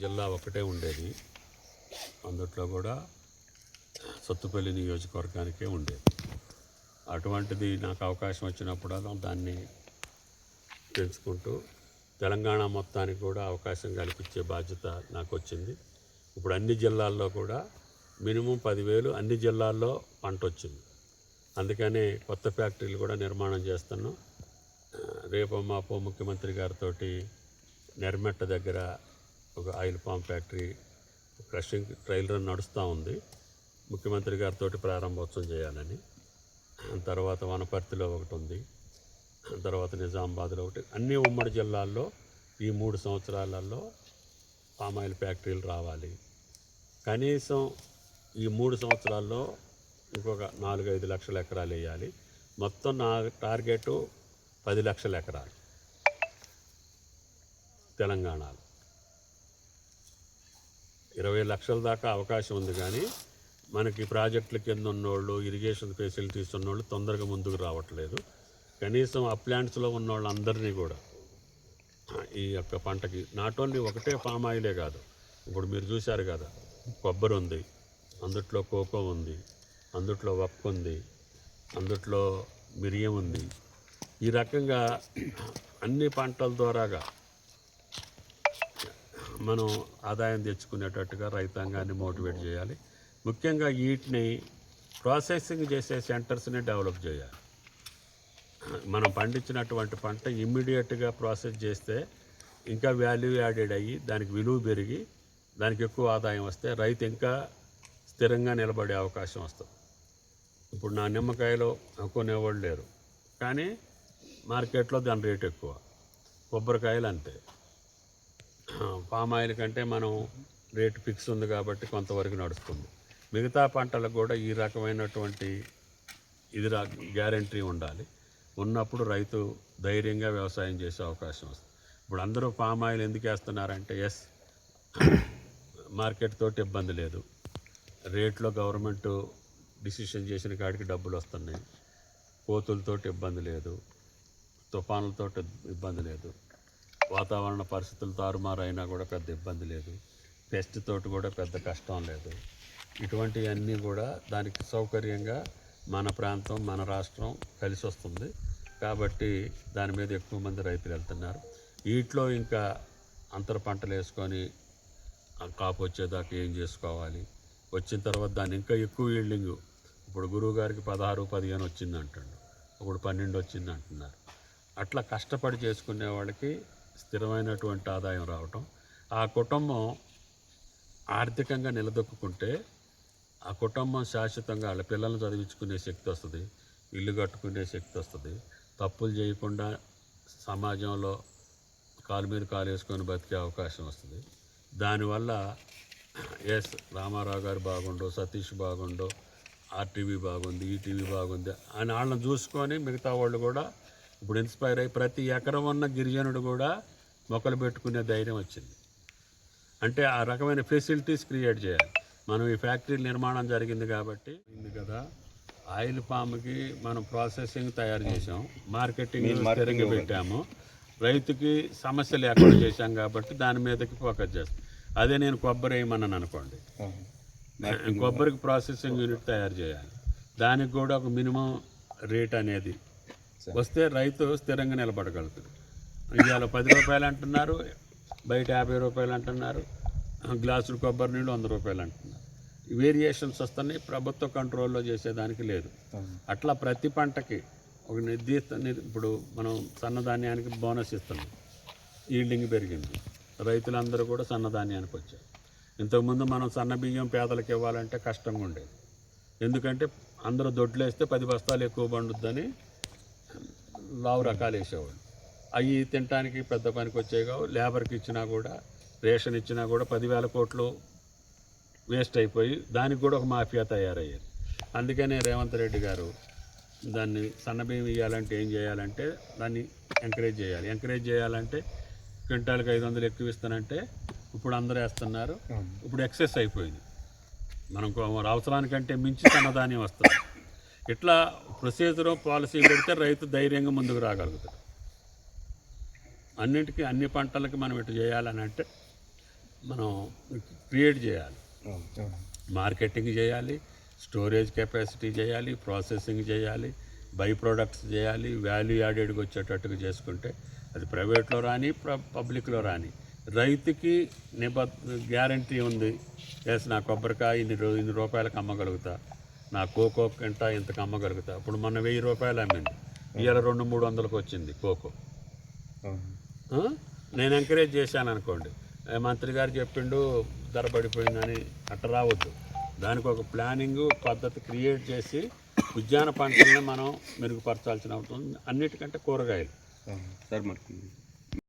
జిల్లా ఒకటే ఉండేది. అందుట్లో కూడా సత్తుపల్లి నియోజకవర్గానికే ఉండేది. అటువంటిది నాకు అవకాశం వచ్చినప్పుడల్లా దాన్ని పెంచుకుంటూ తెలంగాణ మొత్తానికి కూడా అవకాశం కల్పించే బాధ్యత నాకు వచ్చింది. ఇప్పుడు అన్ని జిల్లాల్లో కూడా మినిమం పదివేలు అన్ని జిల్లాల్లో పంట వచ్చింది. అందుకనే కొత్త ఫ్యాక్టరీలు కూడా నిర్మాణం చేస్తున్నాం. ఆ, రేపు మాపో ముఖ్యమంత్రి గారితో నెర్మెట్ట దగ్గర ఒక oil palm factory crushing trial run నడుస్తూ ఉంది. ముఖ్యమంత్రి గారితో ప్రారంభోత్సవం చేయాలని. తర్వాత వనపర్తిలో ఒకటి ఉంది. తర్వాత నిజామాబాద్లో ఒకటి. అన్ని ఉమ్మడి జిల్లాల్లో ఈ మూడు సంవత్సరాలలో పామాయిల్ ఫ్యాక్టరీలు రావాలి. కనీసం ఈ మూడు సంవత్సరాల్లో ఇంకొక నాలుగు ఐదు లక్షల ఎకరాలు వేయాలి. మొత్తం నా టార్గెట్ పది లక్షల ఎకరాలు. తెలంగాణలో. ఇరవై లక్షల దాకా అవకాశం ఉంది కానీ మనకి ప్రాజెక్టుల కింద ఉన్నోళ్ళు ఇరిగేషన్ ఫెసిలిటీస్ ఉన్నోళ్ళు తొందరగా ముందుకు రావట్లేదు. కనీసం అప్లాంట్స్లో ఉన్న వాళ్ళందరినీ కూడా ఈ యొక్క పంటకి నాట్ ఓన్లీ ఒకటే పామ్ ఆయిలే కాదు ఇప్పుడు మీరు చూశారు కదా కొబ్బరి ఉంది అందుట్లో కోకో ఉంది అందుట్లో వక్క ఉంది అందుట్లో మిరియం ఉంది. ఈ రకంగా అన్ని పంటల ద్వారాగా మనం ఆదాయం తెచ్చుకునేటట్టుగా రైతాంగాన్ని మోటివేట్ చేయాలి. ముఖ్యంగా వీటిని ప్రాసెసింగ్ చేసే సెంటర్స్ని డెవలప్ చేయాలి. మనం పండించినటువంటి పంట ఇమ్మీడియట్గా ప్రాసెస్ చేస్తే ఇంకా వాల్యూ యాడెడ్ అయ్యి దానికి విలువ పెరిగి దానికి ఎక్కువ ఆదాయం వస్తే రైతు ఇంకా స్థిరంగా నిలబడే అవకాశం వస్తుంది. ఇప్పుడు నా నిమ్మకాయలో కొనేవాళ్ళు లేరు. కానీ మార్కెట్లో దాని రేట్ ఎక్కువ. కొబ్బరికాయలు అంతే. పామ్ ఆయిల్ కంటే మనం రేటు ఫిక్స్ ఉంది కాబట్టి కొంతవరకు నడుస్తుంది. మిగతా పంటలకు కూడా ఈ రకమైనటువంటి ఇది రా గ్యారంటీ ఉండాలి. ఉన్నప్పుడు రైతు ధైర్యంగా వ్యవసాయం చేసే అవకాశం వస్తుంది. ఇప్పుడు అందరూ పామ్ ఆయిల్ ఎందుకు వేస్తున్నారంటే ఎస్ మార్కెట్ తోటి ఇబ్బంది లేదు. రేట్లో గవర్నమెంట్ డిసిషన్ చేసిన కాడికి డబ్బులు వస్తున్నాయి. కోతులతోటి ఇబ్బంది లేదు. తుఫానులతో ఇబ్బంది లేదు. వాతావరణ పరిస్థితులు తారుమారైనా కూడా పెద్ద ఇబ్బంది లేదు. పెస్ట్ తోటి కూడా పెద్ద కష్టం లేదు. ఇటువంటివన్నీ కూడా దానికి సౌకర్యంగా మన ప్రాంతం మన రాష్ట్రం కలిసి వస్తుంది కాబట్టి దాని మీద ఎక్కువ మంది రైతులు వెళ్తున్నారు. వీటిలో ఇంకా అంతర పంటలు వేసుకొని కాపు వచ్చేదాకా ఏం చేసుకోవాలి? వచ్చిన తర్వాత దాన్ని ఇంకా ఎక్కువ ఈల్డింగ్ ఇప్పుడు గురువు గారికి పదహారు పదిహేను వచ్చింది అంటుండు ఇప్పుడు పన్నెండు వచ్చింది అంటున్నారు అట్లా కష్టపడి చేసుకునే వాళ్ళకి స్థిరమైనటువంటి ఆదాయం రావటం ఆ కుటుంబం ఆర్థికంగా నిలదొక్కుంటే ఆ కుటుంబం శాశ్వతంగా వాళ్ళ పిల్లల్ని చదివించుకునే శక్తి వస్తుంది ఇల్లు కట్టుకునే శక్తి వస్తుంది. తప్పులు చేయకుండా సమాజంలో కాలు మీద కాలు వేసుకొని బతికే అవకాశం వస్తుంది. దానివల్ల ఎస్ రామారావు గారు బాగుండు సతీష్ బాగుండు ఆర్టీవీ బాగుంది ఈటీవీ బాగుంది అని వాళ్ళని చూసుకొని మిగతా వాళ్ళు కూడా ఇప్పుడు ఇన్స్పైర్ అయ్యి ప్రతి ఎకరం ఉన్న గిరిజనుడు కూడా మొక్కలు పెట్టుకునే ధైర్యం వచ్చింది. అంటే ఆ రకమైన ఫెసిలిటీస్ క్రియేట్ చేయాలి. మనం ఈ ఫ్యాక్టరీ నిర్మాణం జరిగింది కాబట్టి. ఉంది కదా. ఆయిల్ పామ్కి మనం ప్రాసెసింగ్ తయారు చేసాం మార్కెటింగ్ స్థిరంగా పెట్టాము రైతుకి సమస్య లేకుండా చేశాం కాబట్టి దాని మీదకి ఫోకస్ చేస్తాం. అదే నేను కొబ్బరి వేయమన్నాను అనుకోండి. కొబ్బరికి ప్రాసెసింగ్ యూనిట్ తయారు చేయాలి. దానికి కూడా ఒక మినిమం రేట్ అనేది వస్తే రైతు స్థిరంగా నిలబడగలుగుతాడు. ఇవాళ పది రూపాయలు అంటున్నారు బయట యాభై రూపాయలు అంటున్నారు గ్లాసులు కొబ్బరి నీళ్ళు వంద రూపాయలు అంటున్నారు. వేరియేషన్స్ వస్తున్నాయి ప్రభుత్వ కంట్రోల్లో చేసేదానికి లేదు. అట్లా ప్రతి పంటకి ఒక నిర్దిష్ట నిర్- ఇప్పుడు మనం సన్నధాన్యానికి బోనస్ ఇస్తున్నాం. ఈల్డింగ్ పెరిగింది. రైతులందరూ కూడా సన్నధాన్యానికి వచ్చారు. ఇంతకుముందు మనం సన్న బియ్యం పేదలకు ఇవ్వాలంటే కష్టంగా ఉండేది. ఎందుకంటే అందరూ దొడ్లు వేస్తే పది బస్తాలు ఎక్కువ పండుద్దని లావు రకాలు వేసేవాళ్ళు అవి తినడానికి పెద్ద పనికి వచ్చాయి కావు లేబర్కి ఇచ్చినా కూడా రేషన్ ఇచ్చినా కూడా పదివేల కోట్లు వేస్ట్ అయిపోయి దానికి కూడా ఒక మాఫియా తయారయ్యేది అందుకనే రేవంత్ రెడ్డి గారు దాన్ని సన్నబియ్యం ఇవ్వాలంటే ఏం చేయాలంటే దాన్ని ఎంకరేజ్ చేయాలి. ఎంకరేజ్ చేయాలంటే క్వింటాల్కి ఐదు వందలు ఎక్కువ ఇస్తానంటే ఇప్పుడు అందరూ వేస్తున్నారు. ఇప్పుడు ఎక్సెస్ అయిపోయింది. మనం కొ- మన అవసరానికంటే మించి సన్నధాన్యం వస్తుంది. ఇట్లా ప్రొసీజర్ పాలసీ పెడితే రైతు ధైర్యంగా ముందుకు రాగలుగుతాడు. అన్నిటికీ అన్ని పంటలకి మనం ఇటు చేయాలని అంటే మనం క్రియేట్ చేయాలి. మార్కెటింగ్ చేయాలి స్టోరేజ్ కెపాసిటీ చేయాలి ప్రాసెసింగ్ చేయాలి బై ప్రొడక్ట్స్ చేయాలి వాల్యూ యాడెడ్కి వచ్చేటట్టుగా చేసుకుంటే అది ప్రైవేట్లో రాని ప్ర- పబ్లిక్లో రాని. రైతుకి నిబ గ్యారంటీ ఉంది. ఎస్ నా కొబ్బరికాయ ఇన్ని రూ ఇన్ని రూపాయలకు అమ్మగలుగుతా. నా కోకో కంట ఇంతకు అమ్మగలుగుతా. ఇప్పుడు మొన్న వెయ్యి రూపాయలు అమ్మింది. ఇవాళ రెండు మూడు వందలకు వచ్చింది కోకో? నేను ఎంకరేజ్ చేశాను అనుకోండి. మంత్రి గారు చెప్పిండు ధర పడిపోయిందని అట్ట రావద్దు. దానికి ఒక ప్లానింగ్ పద్ధతి క్రియేట్ చేసి ఉద్యాన పంటలను మనం మెరుగుపరచాల్సిన అవసరం. అన్నిటికంటే కూరగాయలు. సార్ మనకి